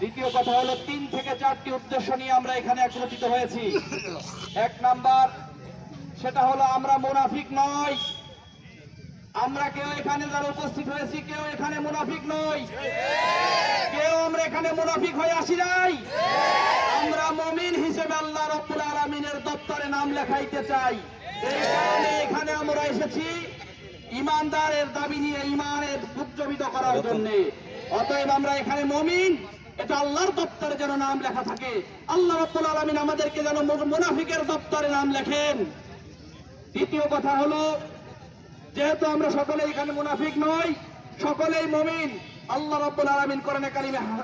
দ্বিতীয় কথা হলো, তিন থেকে চারটি উদ্দেশ্য নিয়ে আমরা এখানে একত্রিত হয়েছি। এক নাম্বার, সেটা হলো, আমরা মুনাফিক নই। আমরা কেউ এখানে যারা উপস্থিত হয়েছি, কেউ এখানে মুনাফিক নই। কেউ আমরা এখানে মুনাফিক হয়ে আসি নাই। আমরা মমিন হিসেবে আল্লাহ রব্বুল আলমিনের দপ্তরে নাম লেখাইতে চাই। এখানে আমরা এসেছি ইমানদারের দাবি নিয়ে, ইমানের উজ্জীবিত করার জন্য। অতএব আমরা এখানে মমিন। এটা আল্লাহর দপ্তরে যেন নাম লেখা থাকে। আল্লাহ রব্বুল আলমিন আমাদেরকে যেন মুনাফিকের দপ্তরে নাম লেখেন। দ্বিতীয় কথা হলো, যেহেতু আমরা সকলে এখানে মুনাফিক নই, সকলেই মমিন, আল্লাহ রাব্বুল আলামিন কোরআনে কারিমে হা-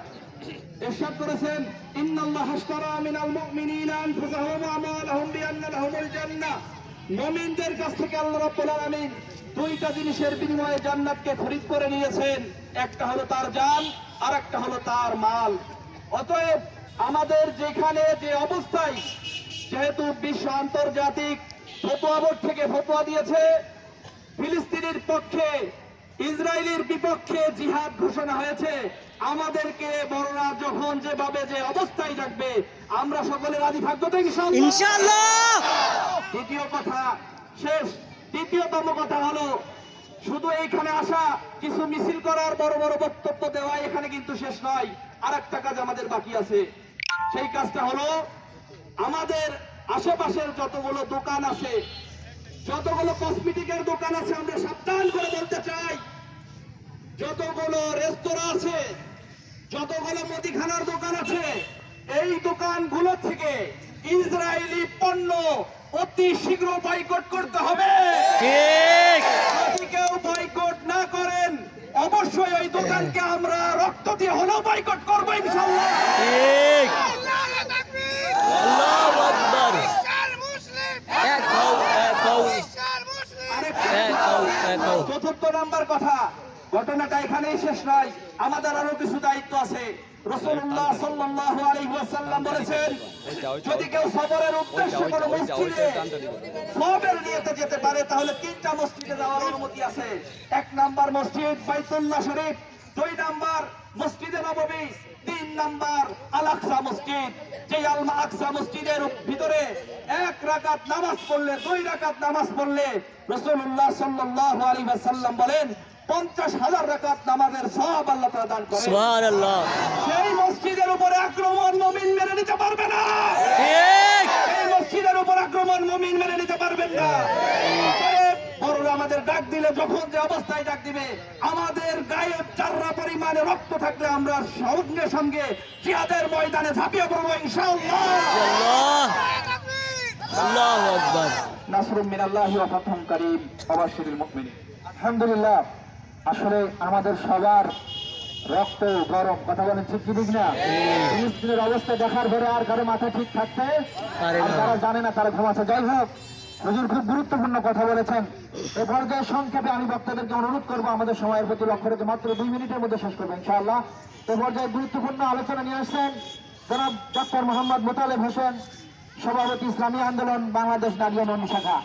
করেছেন, ইন্নাল্লাহ হাশতারা মিনাল মুমিনিনা আনফুসাহুম ওয়া বিআন্না লাহুমুল জান্নাহ। মুমিনদের কাছ থেকে আল্লাহ রাব্বুল আলামিন দুইটা জিনিসের বিনিময়ে জান্নাতকে খরিদ করে নিয়েছেন। একটা হলো তার জান আর একটা হলো তার মাল। অতএব আমাদের যেখানে যে অবস্থায়, যেহেতু বিশ্ব আন্তর্জাতিক ফতোয়া বোর্ড থেকে ফতোয়া দিয়েছে, ফিলিস্তিনের পক্ষে, ইসরায়েলের বিপক্ষে জিহাদ ঘোষণা হয়েছে। আমাদেরকে বড়রা যখন যেভাবে যে অবস্থায় রাখবে আমরা সকলে রাজি থাকব তো ইনশাআল্লাহ? দ্বিতীয় কথা শেষ তৃতীয়তম কথা হলো শুধু এইখানে আসা কিছু মিছিল করার বড় বড় বক্তব্য দেওয়া এখানে কিন্তু শেষ নয় আর একটা কাজ আমাদের বাকি আছে সেই কাজটা হলো আমাদের আশেপাশের যতগুলো দোকান আছে যতগুলো কসমেটিকের দোকান আছে আমরা সাবধান করে বলতে চাই যতগুলো রেস্তোরাঁ আছে যতগুলো মুদিখানার দোকান আছে এই দোকানগুলো থেকে ইসরায়েলি পণ্য অতি শীঘ্র বয়কট করতে হবে। যদি কেউ বয়কট না করেন অবশ্যই ওই দোকানকে আমরা রক্ত দিয়ে হলেও বয়কট করব ইনশাল্লাহ ঠিক। আল্লাহু আকবার। এক হও এক হও। আরেকটা এক হও এক হও। চতুর্থ নাম্বার কথা ঘটনাটা এখানেই শেষ নয়। আমাদের আরও কিছু দায়িত্ব আছে। রসুল্লাহ সাল্লাল্লাহু আলাইহি বলেছেন যদি কেউ সফরের উদ্দেশ্যে কোনো মসজিদে সবের নিয়েতে যেতে পারে তাহলে তিনটা মসজিদে যাওয়ার অনুমতি আছে। এক নাম্বার মসজিদ বাইতুল্লাহ শরীফ দুই নাম্বার মসজিদে নববী তিন নাম্বার আল আকসা মসজিদ। যে আল আকসা মসজিদের ভিতরে এক রাকাত নামাজ পড়লে দুই রাকাত নামাজ পড়লে রসুল্লাহ ওয়াসাল্লাম বলেন পঞ্চাশ হাজার রাকাত নামাজের সওয়াব আল্লাহ তাআলা দান করেন। সুবহানাল্লাহ। সেই মসজিদের উপরে আক্রমণ মুমিন মেনে নিতে পারবে না। এই মসজিদের উপর আক্রমণ মুমিন মেনে নিতে পারবেন না। বড়রা আমাদের ডাক দিলে যখন যে অবস্থায় ডাক দিবে আমাদের গায়ে চাররা পরিমাণে রক্ত থাকলে আমরা সঙ্গে সঙ্গে জিহাদের ময়দানে ঝাঁপিয়ে পড়ব ইনশাআল্লাহ। আল্লাহ। আকবার। নাসরুম মিনাল্লাহি ওয়া ফাতহুম কারীম ওয়াবাশশিরিল মুমিনিন। আলহামদুলিল্লাহ। আসলে আমাদের সবার রক্ত গরম কথা বলেন ঠিক কি ঠিক না? ফিলিস্তিনের অবস্থা দেখার পরে আর কারও মাথা ঠিক থাকতে পারে আর না। তারা জানে না তারা ঘুমাচ্ছে যাই হোক হুজুর খুব গুরুত্বপূর্ণ কথা বলেছেন। এ পর্যায়ে সংক্ষেপে আমি বক্তাদেরকে অনুরোধ করব আমাদের সময়ের প্রতি লক্ষ্য রেখে মাত্র দুই মিনিটের মধ্যে শেষ করব ইনশাআল্লাহ। এ পর্যায়ে গুরুত্বপূর্ণ আলোচনা নিয়ে আসছেন জনাব ডক্টর মোহাম্মদ মোতালেব হোসেন সভাপতি ইসলামী আন্দোলন বাংলাদেশ নারী শাখা।